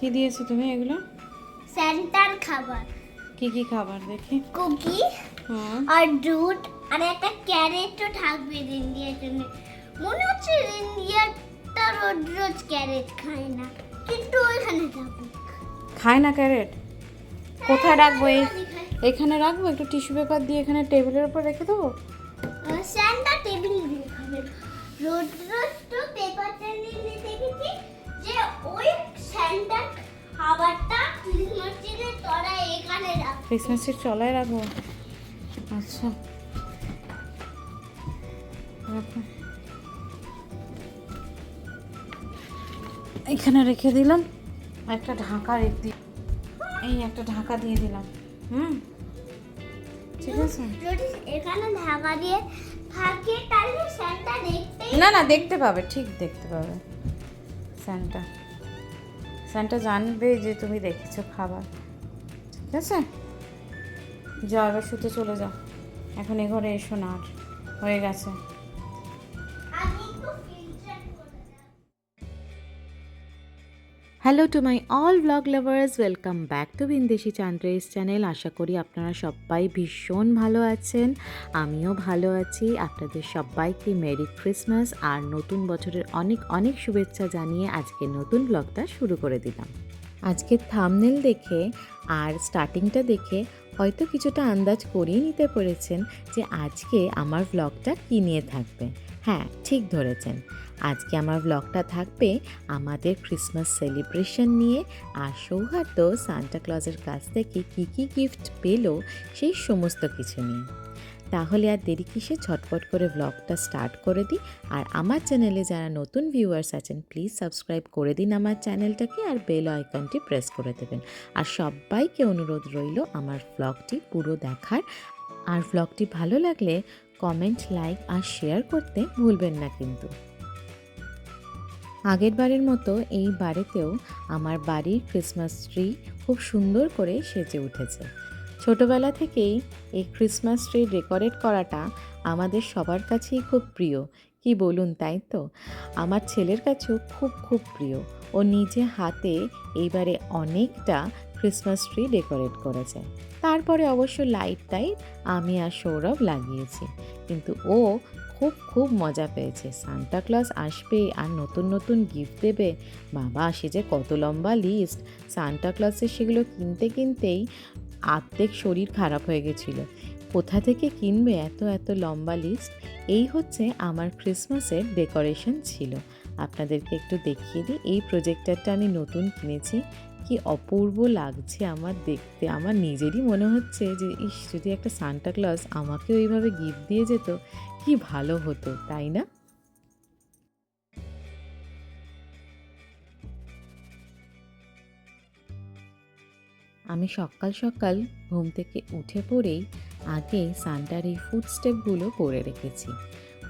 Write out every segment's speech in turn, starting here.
কি দিয়েছ তুমি এগুলো? স্যান্টার খাবার। কি কি খাবার দেখি। কুকি আর দুধ। আর একটা ক্যারেটও থাকবে রেন্ডিয়ার জন্য। মনে হচ্ছে রেন্ডিয়ারটা রোজ রোজ ক্যারেট খায় না। কিন্তু ওইখানে থাকুক। খায় না ক্যারেট? কোথায় রাখব এই? এখানে রাখব? একটু টিস্যু পেপার দিয়ে এখানে টেবিলের উপর রেখে দেবো? আহ, স্যান্টা টেবিল দিয়ে খাবে। রোজ রোজ তো পেপারটা নিয়ে দেখেছি যে ওই স্যান্টা খাবারটা ক্রিসমাস ট্রির তলায় এখানে রাখবে ক্রিসমাসের চলায় রাখব? আচ্ছা। রাখো। এখানে রেখে দিলাম। একটা ঢাকা রেখে দিই এই একটা ঢাকা দিয়ে দিলাম। হুম। ঠিক আছে। যদি এখানে ঢাকা দিয়ে থাকে তাহলে স্যান্টা দেখতেই না না দেখতে পাবে। ঠিক দেখতে পাবে। স্যান্টা। স্যান্টা জানবে যে তুমি দেখেছ খাবার। ঠিক আছে? যাও এবার শুতে চলে যাও। এখন এ ঘরে এসো না আর। হয়ে গেছে। Hello to my all blog lovers welcome back to বিন্দেশি চান্দ্রেস চ্যানেল আশা করি আপনারা সবাই ভীষণ ভালো আছেন। আমিও ভালো আছি। আপনাদের সবাইকে মেরি ক্রিসমাস আর নতুন বছরের অনেক অনেক শুভেচ্ছা জানিয়ে আজকে নতুন ব্লগটা শুরু করে দিলাম। আজকে থামনেল দেখে আর স্টার্টিংটা দেখে হয়তো কিছুটা আন্দাজ করিয়ে নিতে পেরেছেন যে আজকে আমার ব্লগটা কী নিয়ে থাকবে। হ্যাঁ ঠিক ধরেছেন। আজকে আমার ব্লগটা থাকবে আমাদের ক্রিসমাস সেলিব্রেশন নিয়ে আর সৌহার্দ্য সান্টা ক্লজের কাছ থেকে কী কী গিফট পেল সেই সমস্ত কিছু নিয়ে। তাহলে আর দেরি কিসে? ঝটপট করে ব্লগটা স্টার্ট করে দিই। আর আমার চ্যানেলে যারা নতুন ভিউয়ার্স আছেন প্লিজ সাবস্ক্রাইব করে দিন আমার চ্যানেলটাকে আর বেল আইকনটি প্রেস করে দেবেন। আর সবাইকে অনুরোধ রইল আমার ব্লগটি পুরো দেখার। আর ব্লগটি ভালো লাগলে কমেন্ট লাইক আর শেয়ার করতে ভুলবেন না কিন্তু। আগের বারের মতো এই বাড়িতেও আমার বাড়ির ক্রিসমাস ট্রি খুব সুন্দর করে সেজে উঠেছে। ছোটবেলা থেকেই এই ক্রিসমাস ট্রি ডেকোরেট করাটা আমাদের সবার কাছেই খুব প্রিয়। কি বলুন তাই তো? আমার ছেলের কাছেও খুব খুব প্রিয়। ও নিজে হাতে এইবারে অনেকটা ক্রিসমাস ট্রি ডেকোরেট করেছে। তারপরে অবশ্য লাইট টাইট আমি আর সৌরভ লাগিয়েছি। কিন্তু ও খুব খুব মজা পেয়েছে। সান্টা ক্লজ আসবে আর নতুন নতুন গিফট দেবে। বাবা, সে যে কত লম্বা লিস্ট সান্টা ক্লজের সেগুলো কিনতে, কিনতেই আর্ধেক শরীর খারাপ হয়ে গেছিল। কোথা থেকে কিনবে এত এত লম্বা লিস্ট এই হচ্ছে আমার ক্রিসমাসের ডেকোরেশন ছিল। আপনাদেরকে একটু দেখিয়ে দিই, এই প্রজেক্টরটা আমি নতুন কিনেছি। কি অপূর্ব লাগছে আমার দেখতে। আমার নিজেরই মনে হচ্ছে যে, ইস, যদি একটা সান্টা ক্লজ আমাকেও এইভাবে গিফট দিয়ে যেত, কি ভালো হতো। তাই না? আমি সকাল সকাল ঘুম থেকে উঠে পড়েই আগে সানটার এই ফুড স্টেপগুলো করে রেখেছি।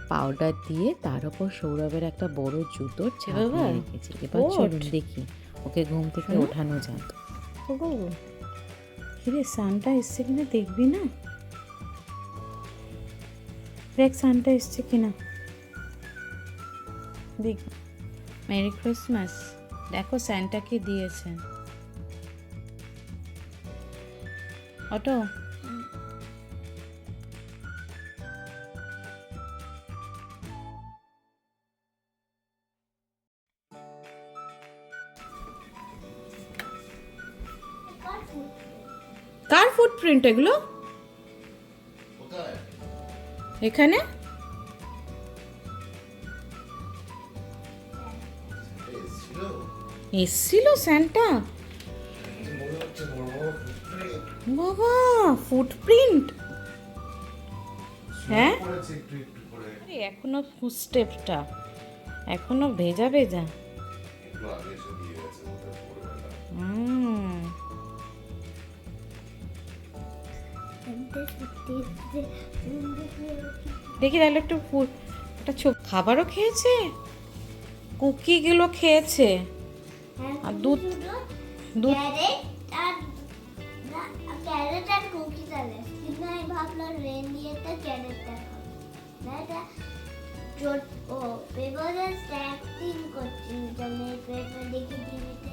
পাউডার দিয়ে তার উপর সৌরভের একটা বড় জুতোর ছাপ দিয়ে বাবা, রেখেছি। এবার চলুন দেখি ওকে ঘুম থেকে ওঠানো কিরে সানটা এসছে কিনা দেখবি না? দেখ সানটা এসছে কিনা। দেখ মেরি ক্রিসমাস। দেখো স্যান্টা কি দিয়েছে অটো কার ফুটপ্রিন্ট এগুলো? এখানে? এসছিল? স্যান্টা বাবা ফুটপ্রিন্ট হ্যাঁ? আরে, এখনও স্টেপটা এখনও ভেজা ভেজা। দেখি তাহলে একটু একটা ছোপ খাবারও খেয়েছে? কুকিগুলো খেয়েছে? আর দুধ দুধ ক্যারেট আর কুকি কিন্তু আমি ভাবলাম রেন্ডিয়ারটা ক্যারেটটা খাব না এটা জোট- ও পেপারে স্ট্যাকিং করছি যেমন এই পেপার টিভিতে।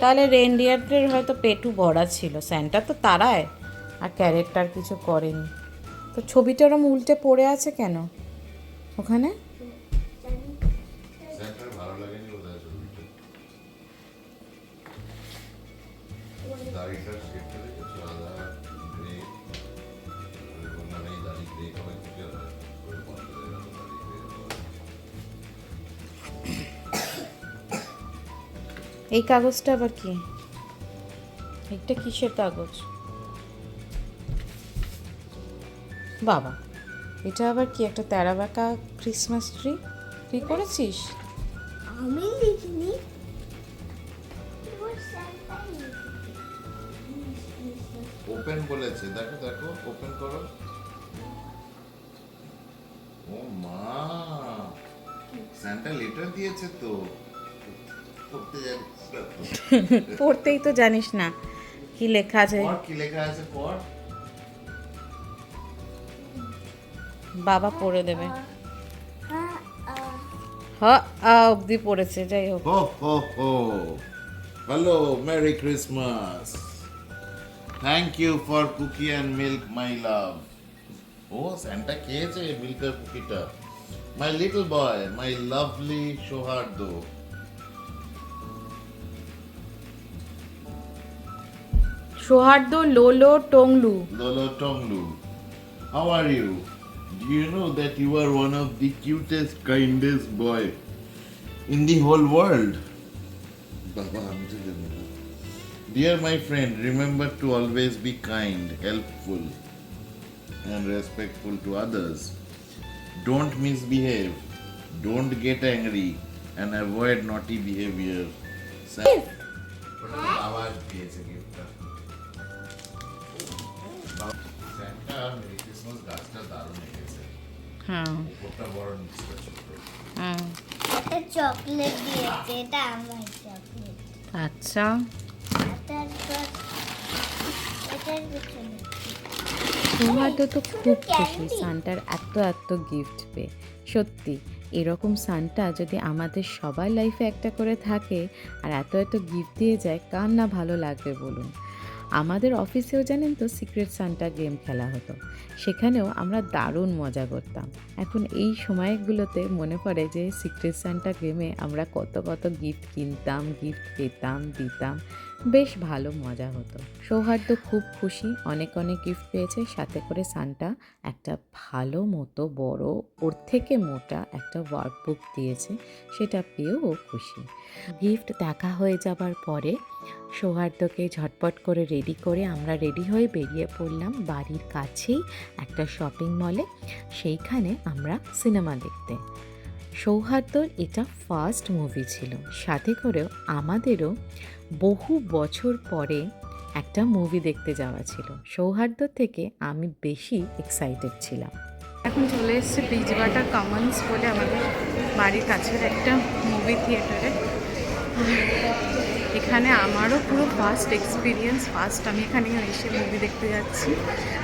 তাহলে রেন্ডিয়ারদের হয়তো পেটু ভরা ছিল। স্যান্টা তো তারায়। আর ক্যারেক্টার কিছু করেনি। তো ছবিটা ওরম উল্টে পড়ে আছে কেন? ওখানে? দেখেছ আদা গ্রে বললাম এই দাড়ি গ্রে কাগজটা আবার কি? একটা কিসের কাগজ? বাবা এটা আবার কি একটা তেরা বাঁকা ক্রিসমাস ট্রি তুই করেছিস? আমি লিখিনি। ওপেন বলেছে। দেখো দেখো ওপেন করো। ও মা স্যান্টা লেটার দিয়েছে তো। পড়তে তো। পড়তেই তো জানিস না কি লেখা আছে। কি লেখা আছে পড়? বাবা পড়ে দেবে। হ আ অবধি পড়েছে যাই হোক। ho ho! Hello, Merry Christmas! Thank you for cookie and milk, my love. Oh, Santa খেয়েছে milk R কুকিটা My little boy, my lovely Shohardo. Souhardya Lolo Tonglu Lolo Tonglu. How are you? Do you know that you are one of the cutest, kindest boy in the whole world? Baba, আমি তো জানি না। Dear my friend, remember to always be kind, helpful, and respectful to others. Don't misbehave, don't get angry, and avoid naughty behavior. আওয়াজ দিয়েছে গিফটটা Santa merry Christmas গাছটা দারুণ এঁকেছে হ্যাঁ উপরটা বড় নিচটা ছোট হুম একটা চকলেট দিয়েছে এটা আমার চকলেট আচ্ছা তারপর এটার পিছনে সৌহার্দ্য তো খুব খুশি। সান্টার এত এত গিফট পেয়ে সত্যি এরকম সান্টা যদি আমাদের সবার লাইফে একটা করে থাকে আর এত এত গিফট দিয়ে যায় কার না ভালো লাগবে বলুন? আমাদের অফিসেও জানেন তো সিক্রেট সান্টা গেম খেলা হতো। সেখানেও আমরা দারুণ মজা করতাম। এখন এই সময়গুলোতে মনে পড়ে যে সিক্রেট সান্টা গেমে আমরা কত কত গিফট কিনতাম গিফট পেতাম দিতাম। বেশ ভালো মজা হতো। সৌহার্দ্য খুব খুশি, অনেক অনেক গিফট পেয়েছে। সাথে করে সান্টা একটা ভালো মতো বড়, ওর থেকে মোটা একটা ওয়ার্কবুক দিয়েছে, সেটা পেয়েও ও খুশি। গিফট দেখা হয়ে যাবার পরে সৌহার্দ্যকে ঝটপট করে রেডি করে আমরা রেডি হয়ে বেরিয়ে পড়লাম বাড়ির কাছেই একটা শপিং মলে সেইখানে আমরা সিনেমা দেখতে। সৌহার্দ্যর এটা ফার্স্ট মুভি ছিল। সাথে করেও আমাদেরও বহু বছর পরে একটা মুভি দেখতে যাওয়া ছিল। সৌহার্দ্য থেকে আমি বেশি এক্সাইটেড ছিলাম। এখন চলে এসছে বিজবাটা কমন্স বলে আমাদের বাড়ির কাছের একটা মুভি থিয়েটারে এখানে আমারও পুরো ফার্স্ট এক্সপিরিয়েন্স ফার্স্ট আমি এখানে এসে মুভি দেখতে যাচ্ছি।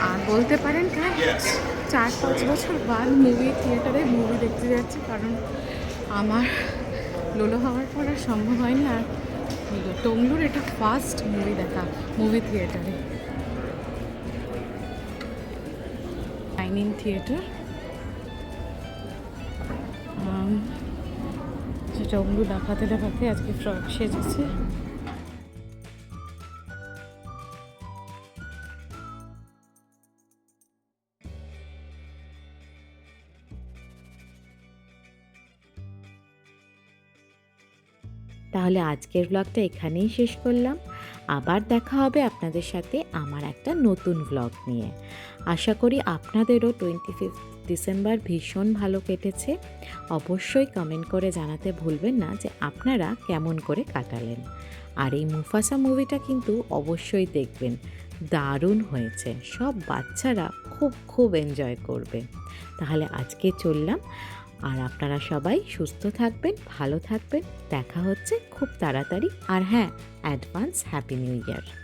আর বলতে পারেন প্রায় চার পাঁচ বছর বাদ মুভি থিয়েটারে মুভি দেখতে যাচ্ছি কারণ আমার লোলো হওয়ার পর আর সম্ভব হয়নি। আর টংলুর এটা ফার্স্ট মুভি দেখা মুভি থিয়েটারে ডাইনিং থিয়েটার যেটা ওগুলো দেখাতে দেখাতে আজকে ফ্রক সেজেছে। তাহলে আজকের ব্লগটা এখানেই শেষ করলাম। আবার দেখা হবে আপনাদের সাথে আমার একটা নতুন ব্লগ নিয়ে। আশা করি আপনাদেরও টোয়েন্টি ফিফথ ডিসেম্বর ভীষণ ভালো কেটেছে। অবশ্যই কমেন্ট করে জানাতে ভুলবেন না যে আপনারা কেমন করে কাটালেন। আর এই মুফাসা মুভিটা কিন্তু অবশ্যই দেখবেন। দারুণ হয়েছে। সব বাচ্চারা খুব খুব এনজয় করবে। তাহলে আজকে চললাম। আর আপনারা সবাই সুস্থ থাকবেন, ভালো থাকবেন। দেখা হচ্ছে খুব তাড়াতাড়ি। আর হ্যাঁ অ্যাডভান্স হ্যাপি নিউ ইয়ার